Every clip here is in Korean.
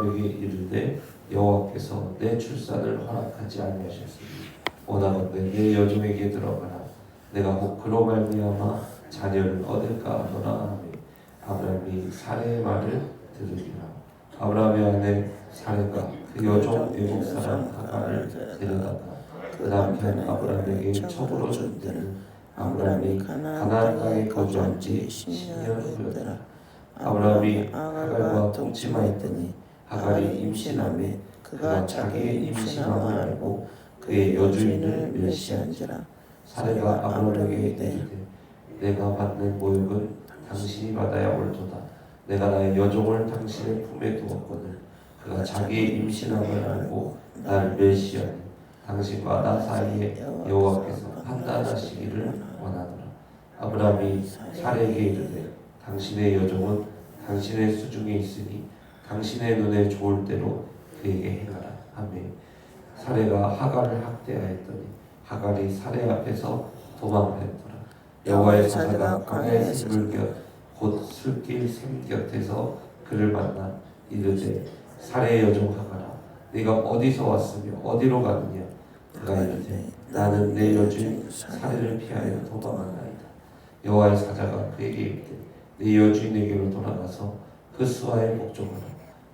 아브라함에게 이르되 여호와께서 내 출산을 허락하지 아니하셨으니 원하건대 내 여종에게 들어가라. 내가 혹 그로 말미암아 자녀를 얻을까 하노라 하매 아브라함이 사례의 말을 들으리라. 아브라함의 아내 사례가 그 여종 외국 사람 하가를 데려다가 그 남편 아브라함에게 첩으로 준 때를 아브라함이 가나안 땅에 거주한 지 10년 후였더라 아브라함이 하갈과 동침하였더니 하갈이 임신함에 그가 자기의 임신함을 알고 그의 여주인을 멸시한지라. 사례가 아브라함에게 이르되 내가 받는 모욕은 당신이 받아야 옳도다. 내가 나의 여종을 당신의 품에 두었거늘 그가 자기의 임신함을 알고 나를 멸시하니 당신과 나 사이에 여호와께서 판단하시기를 원하노라. 아브라함이 사례에게 이르되 당신의 여종은 당신의 수중에 있으니 당신의 눈에 좋을 대로 그에게 행하라. 하매 사례가 하갈을 학대하였더니 하갈이 사례 앞에서 도망하였더라. 여호와의 사자가 광야의 샘물 곁 곧 술길 샘 곁에서 그를 만나 이르되 사례의 여종 하갈아 네가 어디서 왔으며 어디로 가느냐? 그가 이르되 나는 내 여주인 사례를 피하여 도망하나이다. 여호와의 사자가 그에게 이르되 내 여주인에게로 돌아가서 그 수하에 복종하라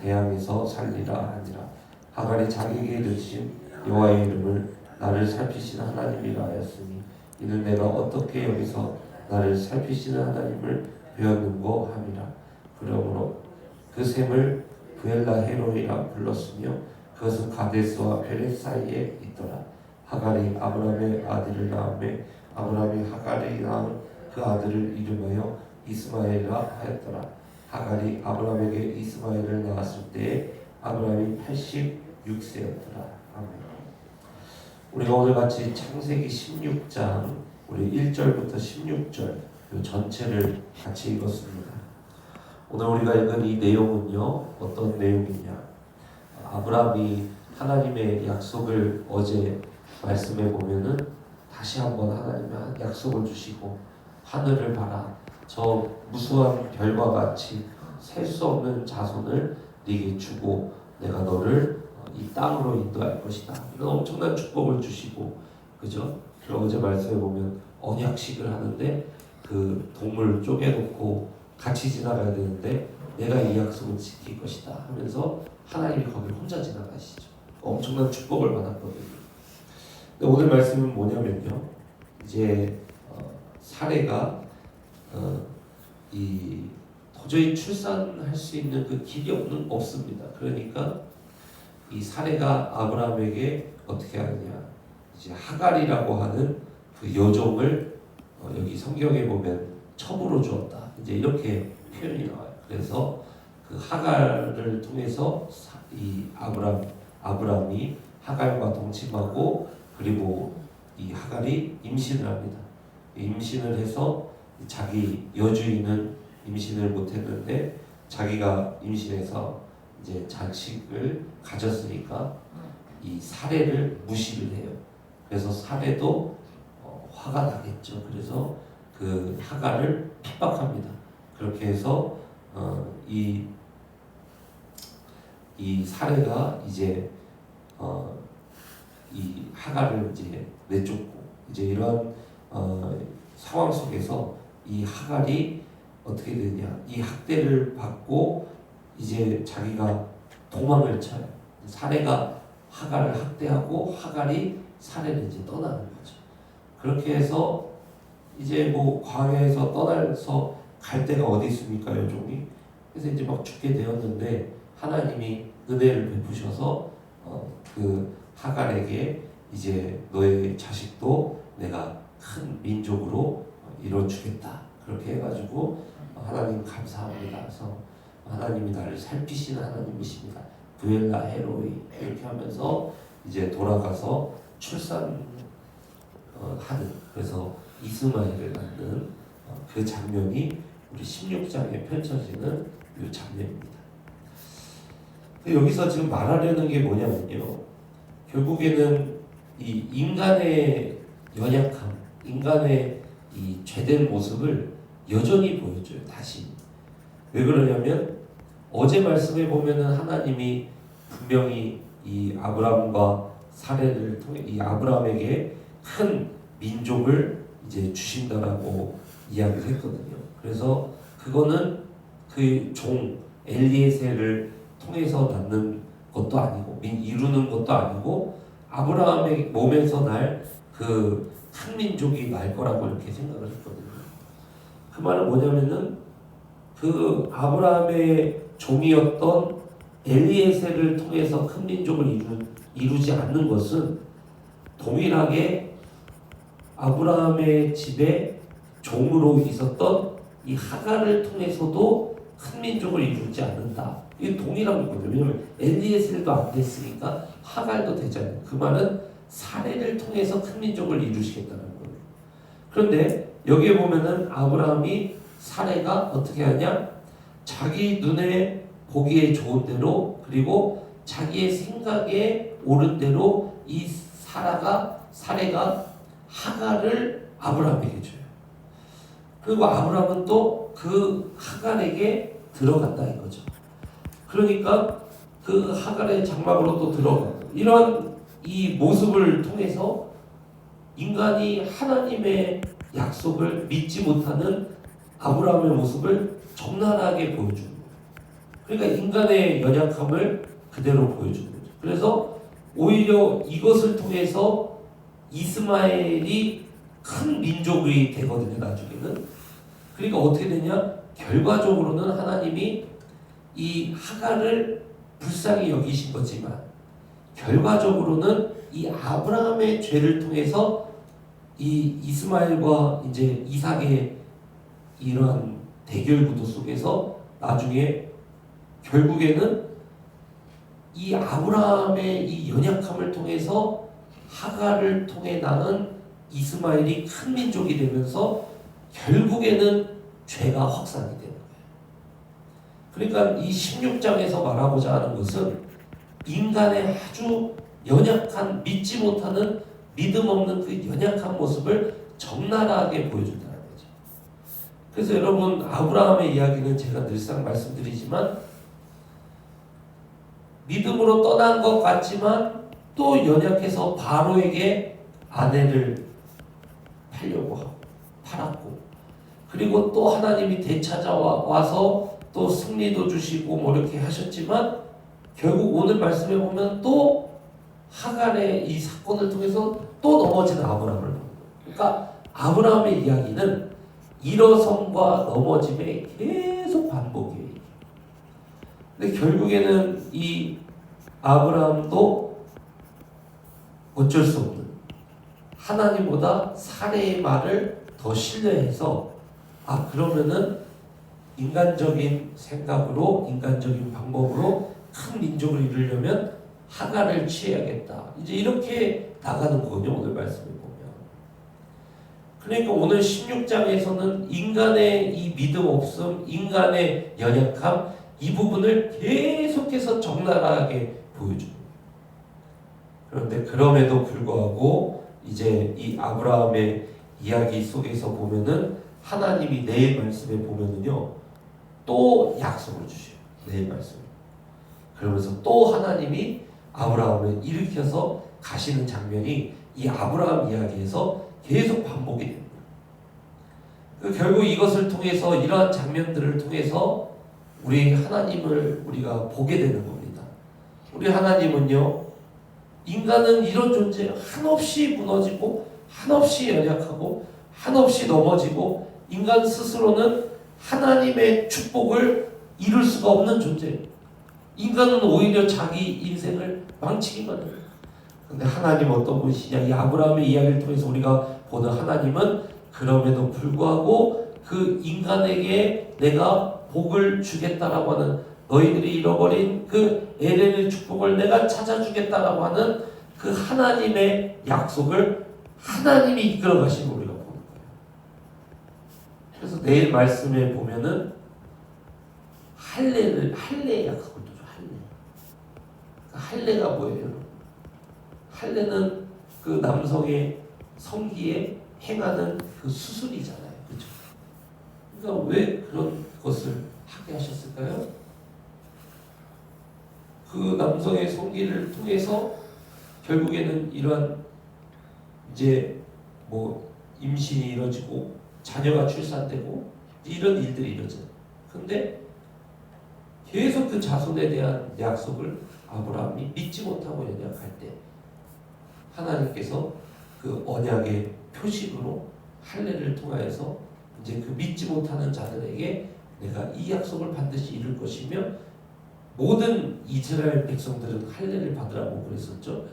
대항에서 살리라 하니라. 하갈이 자기에게 이르신 여호와의 이름을 나를 살피시는 하나님이라 하였으니 이는 내가 어떻게 여기서 나를 살피시는 하나님을 배웠는고 함이라. 그러므로 그 샘을 부엘라 헤로이라 불렀으며 그것은 가데스와 베렛 사이에 있더라. 하갈이 아브라함의 아들을 낳음에 아브라함이 하갈이 낳은 그 아들을 이름하여 이스마엘이라 하였더라 하갈이 아브라함에게 이스마엘을 낳았을 때에 아브라함이 86세였더라 아멘 우리가 오늘 같이 창세기 16장 우리 1절부터 16절 그 전체를 같이 읽었습니다. 오늘 우리가 읽은 이 내용은요 어떤 내용이냐? 아브라함이 하나님의 약속을 어제 말씀해 보면은 다시 한번 하나님의 약속을 주시고 하늘을 봐라 저 무수한 별과 같이 셀 수 없는 자손을 네게 주고 내가 너를 이 땅으로 인도할 것이다. 이런 엄청난 축복을 주시고 그죠? 그리고 어제 말씀해 보면 언약식을 하는데 그 동물 쪼개놓고 같이 지나가야 되는데 내가 이 약속을 지킬 것이다 하면서 하나님이 거기를 혼자 지나가시죠. 엄청난 축복을 받았거든요. 근데 오늘 말씀은 뭐냐면요. 이제 어, 사례가 어, 이 도저히 출산할 수 있는 그 길이 없는 없습니다. 그러니까 이 사례가 아브라함에게 어떻게 하느냐 이제 하갈이라고 하는 그 여종을 어, 여기 성경에 보면 첩으로 주었다 이제 이렇게 표현이 나와요. 그래서 그 하갈을 통해서 사, 이 아브람 아브람이 하갈과 동침하고 그리고 이 하갈이 임신을 합니다. 임신을 해서 자기 여주인은 임신을 못했는데 자기가 임신해서 이제 자식을 가졌으니까 이 사례를 무시를 해요. 그래서 사례도 어, 화가 나겠죠. 그래서 그 하가를 핍박합니다. 그렇게 해서 어, 이, 이 사례가 이제 어, 이 하가를 이제 내쫓고 이제 이런 어, 상황 속에서 이 하갈이 어떻게 되냐 이 학대를 받고 이제 자기가 도망을 쳐요. 사례가 하갈을 학대하고 하갈이 사례를 이제 떠나는 거죠. 그렇게 해서 이제 뭐 광야에서 떠나서 갈 데가 어디 있습니까 여종이? 그래서 이제 막 죽게 되었는데 하나님이 은혜를 베푸셔서 어, 그 하갈에게 이제 너의 자식도 내가 큰 민족으로 이뤄주겠다 그렇게 해가지고 하나님 감사합니다. 그래서 하나님이 나를 살피시는 하나님이십니다. 부엘라 헤로이 이렇게 하면서 이제 돌아가서 출산 어, 하는 그래서 이스마엘을 낳는 어, 그 장면이 우리 16장에 펼쳐지는 이 장면입니다. 여기서 지금 말하려는 게 뭐냐면요. 결국에는 이 인간의 연약함, 인간의 이 죄된 모습을 여전히 보여줘요. 다시. 왜 그러냐면 어제 말씀에 보면은 하나님이 분명히 이 아브라함과 사례를 통해 이 아브라함에게 큰 민족을 이제 주신다라고 이야기를 했거든요. 그래서 그거는 그 종 엘리에셀을 통해서 낳는 것도 아니고 민- 이루는 것도 아니고 아브라함의 몸에서 날 그 큰 민족이 날 거라고 이렇게 생각을 했거든요. 그 말은 뭐냐면은 그 아브라함의 종이었던 엘리에셀을 통해서 큰 민족을 이루, 이루지 않는 것은 동일하게 아브라함의 집에 종으로 있었던 이 하가를 통해서도 큰 민족을 이루지 않는다. 이게 동일한 거거든요. 왜냐면 엘리에셀도 안 됐으니까 하갈도 되잖아요. 그 말은 사례를 통해서 큰 민족을 이루시겠다는 거예요. 그런데 여기에 보면은 아브라함이 사례가 어떻게 하냐? 자기 눈에 보기에 좋은 대로 그리고 자기의 생각에 옳은 대로 이 사라가 사례가 하갈을 아브라함에게 줘요. 그리고 아브라함은 또 그 하갈에게 들어간다 이거죠. 그러니까 그 하갈의 장막으로 또 들어가고 이런 이 모습을 통해서 인간이 하나님의 약속을 믿지 못하는 아브라함의 모습을 적나라하게 거예요. 그러니까 인간의 연약함을 그대로 보여주는 거죠. 그래서 오히려 이것을 통해서 이스마엘이 큰 민족이 되거든요, 나중에는. 그러니까 어떻게 되냐? 결과적으로는 하나님이 이 하갈을 불쌍히 여기신 거지만 결과적으로는 이 아브라함의 죄를 통해서 이 이스마엘과 이제 이삭의 이러한 대결 구도 속에서 나중에 결국에는 이 아브라함의 이 연약함을 통해서 하갈을 통해 낳은 이스마엘이 큰 민족이 되면서 결국에는 죄가 확산이 되는 거예요. 그러니까 이 16장에서 말하고자 하는 것은 인간의 아주 연약한 믿지 못하는 믿음 없는 그 연약한 모습을 적나라하게 보여준다는 거죠. 그래서 여러분 아브라함의 이야기는 제가 늘상 말씀드리지만 믿음으로 떠난 것 같지만 또 연약해서 바로에게 아내를 팔려고 하고 팔았고 그리고 또 하나님이 되찾아와서 또 승리도 주시고 뭐 이렇게 하셨지만 결국 오늘 말씀에 보면 또 하갈의 이 사건을 통해서 또 넘어지는 아브라함을. 그러니까 아브라함의 이야기는 일어섬과 넘어짐의 계속 반복이에요. 근데 결국에는 이 아브라함도 어쩔 수 없는 하나님보다 사례의 말을 더 신뢰해서 아 그러면은 인간적인 생각으로 인간적인 방법으로 큰 민족을 이루려면 하가를 취해야겠다. 이제 이렇게 나가는 거거든요. 오늘 말씀을 보면. 그러니까 오늘 16장에서는 인간의 이 믿음 없음, 인간의 연약함 이 부분을 계속해서 적나라하게 보여줍니다. 그런데 그럼에도 불구하고 이제 이 아브라함의 이야기 속에서 보면은 하나님이 내일 말씀에 보면은요 또 약속을 주셔요. 내일 말씀. 그러면서 또 하나님이 아브라함을 일으켜서 가시는 장면이 이 아브라함 이야기에서 계속 반복이 됩니다. 그 결국 이것을 통해서 이러한 장면들을 통해서 우리 하나님을 우리가 보게 되는 겁니다. 우리 하나님은요 인간은 이런 존재 한없이 무너지고 한없이 연약하고 한없이 넘어지고 인간 스스로는 하나님의 축복을 이룰 수가 없는 존재예요. 인간은 오히려 자기 인생을 망치기만 해요. 근데 하나님 어떤 분이시냐? 이 아브라함의 이야기를 통해서 우리가 보는 하나님은 그럼에도 불구하고 그 인간에게 내가 복을 주겠다라고 하는 너희들이 잃어버린 그 에덴의 축복을 내가 찾아주겠다라고 하는 그 하나님의 약속을 하나님이 이끌어 가신 걸 우리가 보는 거예요. 그래서 내일 말씀에 보면은 할례를 할례의 약속을. 할례. 그 할례가 뭐예요? 할례는 그 남성의 성기에 행하는 그 수술이잖아요. 그렇죠? 그러니까 왜 그런 것을 하게 하셨을까요? 그 남성의 성기를 통해서 결국에는 이러한 이제 뭐 임신이 이루어지고 자녀가 출산되고 이런 일들이 이루어져요. 근데 계속 그 자손에 대한 약속을 아브라함이 믿지 못하고 연약할 때 하나님께서 그 언약의 표식으로 할례를 통하여서 이제 그 믿지 못하는 자들에게 내가 이 약속을 반드시 이룰 것이며 모든 이스라엘 백성들은 할례를 받으라고 그랬었죠.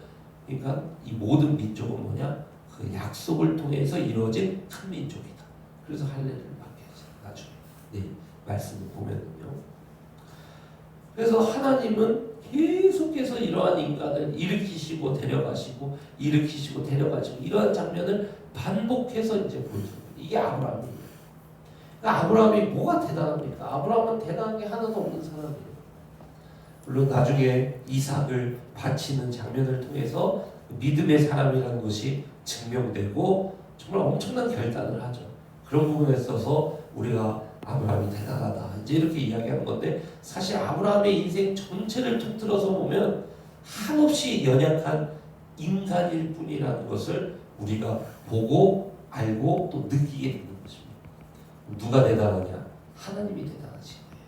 그러니까 이 모든 민족은 뭐냐? 그 약속을 통해서 이루어진 큰 민족이다. 그래서 할례를 받게 하죠. 나중에 네, 말씀을 보면은요. 그래서 하나님은 계속해서 이러한 인간을 일으키시고 데려가시고 일으키시고 데려가시고 이러한 장면을 반복해서 이제 보여줍니다. 이게 아브라함이에요. 그러니까 아브라함이 뭐가 대단합니까? 아브라함은 대단한 게 하나도 없는 사람이에요. 물론 나중에 이삭을 바치는 장면을 통해서 믿음의 사람이라는 것이 증명되고 정말 엄청난 결단을 하죠. 그런 부분에 있어서 우리가 아브라함이 대단하다 이제 이렇게 이야기하는 건데 사실 아브라함의 인생 전체를 통틀어서 보면 한없이 연약한 인간일 뿐이라는 것을 우리가 보고 알고 또 느끼게 되는 것입니다. 누가 대단하냐? 하나님이 대단하신 거예요.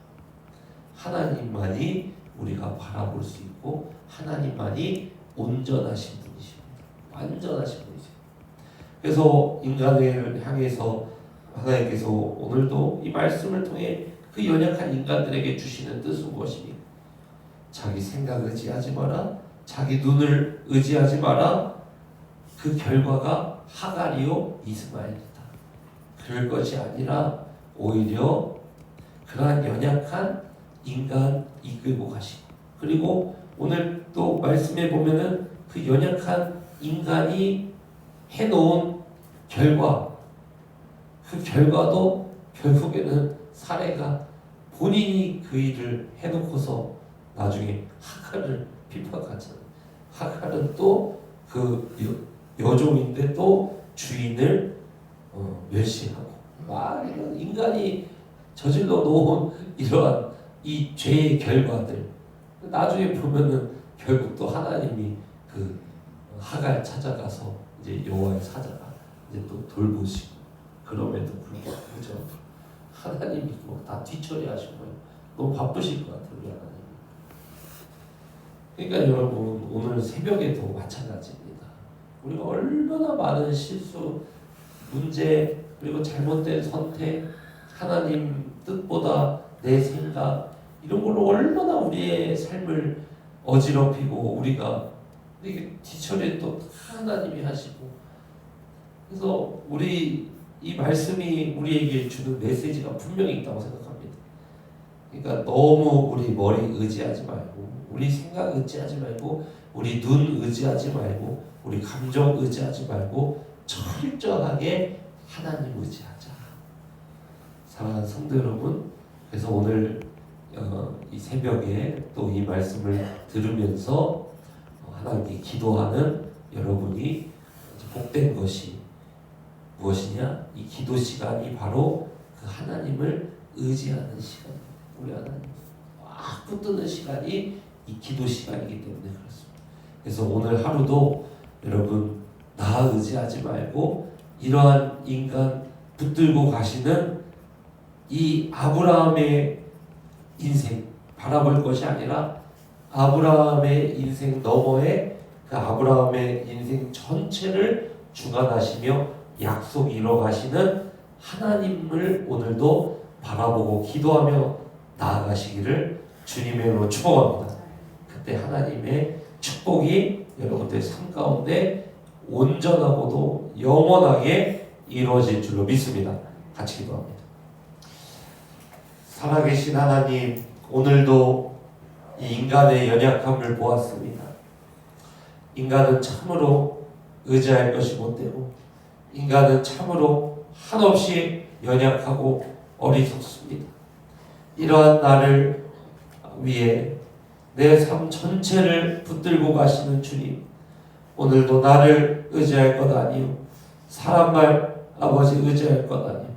하나님만이 우리가 바라볼 수 있고 하나님만이 온전하신 분이십니다. 완전하신 분이세요. 그래서 인간을 향해서 하나님께서 오늘도 이 말씀을 통해 그 연약한 인간들에게 주시는 뜻은 무엇이니? 자기 생각 의지하지 마라. 자기 눈을 의지하지 마라. 그 결과가 하갈이요 이스마엘이다. 그럴 것이 아니라 오히려 그러한 연약한 인간 이끌고 가시고 그리고 오늘 또 말씀에 보면은 그 연약한 인간이 해놓은 결과 그 결과도 결국에는 사례가 본인이 그 일을 해놓고서 나중에 하갈을 비판하잖아요. 하갈은 또그 여종인데 또 주인을 어, 멸시하고 막 이런 인간이 저질러 놓은 이러한 이 죄의 결과들 나중에 보면은 결국 또 하나님이 그 하갈 찾아가서 이제 여호와의 사자가 이제 또 돌보시고 그럼에도 불구하고 그죠? 하나님이 뭐 다 뒤처리하신 거예요 너무 바쁘실 것 같아요 우리 하나님. 그러니까 여러분 오늘 새벽에도 마찬가지입니다. 우리가 얼마나 많은 실수 문제 그리고 잘못된 선택 하나님 뜻보다 내 생각 이런 걸로 얼마나 우리의 삶을 어지럽히고 우리가 이게 뒤처리 또 하나님이 하시고. 그래서 우리 이 말씀이 우리에게 주는 메시지가 분명히 있다고 생각합니다. 그러니까 너무 우리 머리 의지하지 말고 우리 생각 의지하지 말고 우리 눈 의지하지 말고 우리 감정 의지하지 말고 철저하게 하나님 의지하자. 사랑하는 성도 여러분, 그래서 오늘 어, 이 새벽에 또 이 말씀을 들으면서 하나님께 기도하는 여러분이 복된 것이 무엇이냐? 이 기도 시간이 바로 그 하나님을 의지하는 시간입니다. 우리 하나님 막 붙드는 시간이 이 기도 시간이기 때문에 그렇습니다. 그래서 오늘 하루도 여러분 나 의지하지 말고 이러한 인간 붙들고 가시는 이 아브라함의 인생 바라볼 것이 아니라 아브라함의 인생 너머에 그 아브라함의 인생 전체를 주관하시며 약속 이뤄 가시는 하나님을 오늘도 바라보고 기도하며 나아가시기를 주님의 이름으로 축복합니다. 그때 하나님의 축복이 여러분들 삶 가운데 온전하고도 영원하게 이루어질 줄로 믿습니다. 같이 기도합니다. 살아계신 하나님 오늘도 이 인간의 연약함을 보았습니다. 인간은 참으로 의지할 것이 못 되고 인간은 참으로 한없이 연약하고 어리석습니다. 이러한 나를 위해 내 삶 전체를 붙들고 가시는 주님 오늘도 나를 의지할 것 아니요 사람 말 아버지 의지할 것 아니요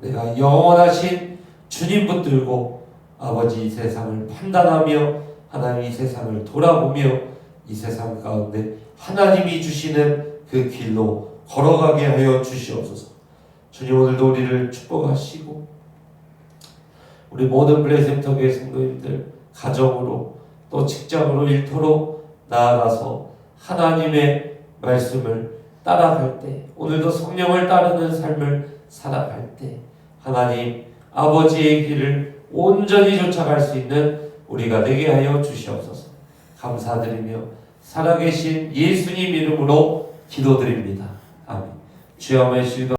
내가 영원하신 주님 붙들고 아버지 이 세상을 판단하며 하나님 이 세상을 돌아보며 이 세상 가운데 하나님이 주시는 그 길로 걸어가게 하여 주시옵소서. 주님 오늘도 우리를 축복하시고 우리 모든 블레셈터 교회 성도님들 가정으로 또 직장으로 일터로 나아가서 하나님의 말씀을 따라갈 때 오늘도 성령을 따르는 삶을 살아갈 때 하나님 아버지의 길을 온전히 쫓아갈 수 있는 우리가 되게 하여 주시옵소서. 감사드리며 살아계신 예수님 이름으로 기도드립니다. 아멘. 주여 메시도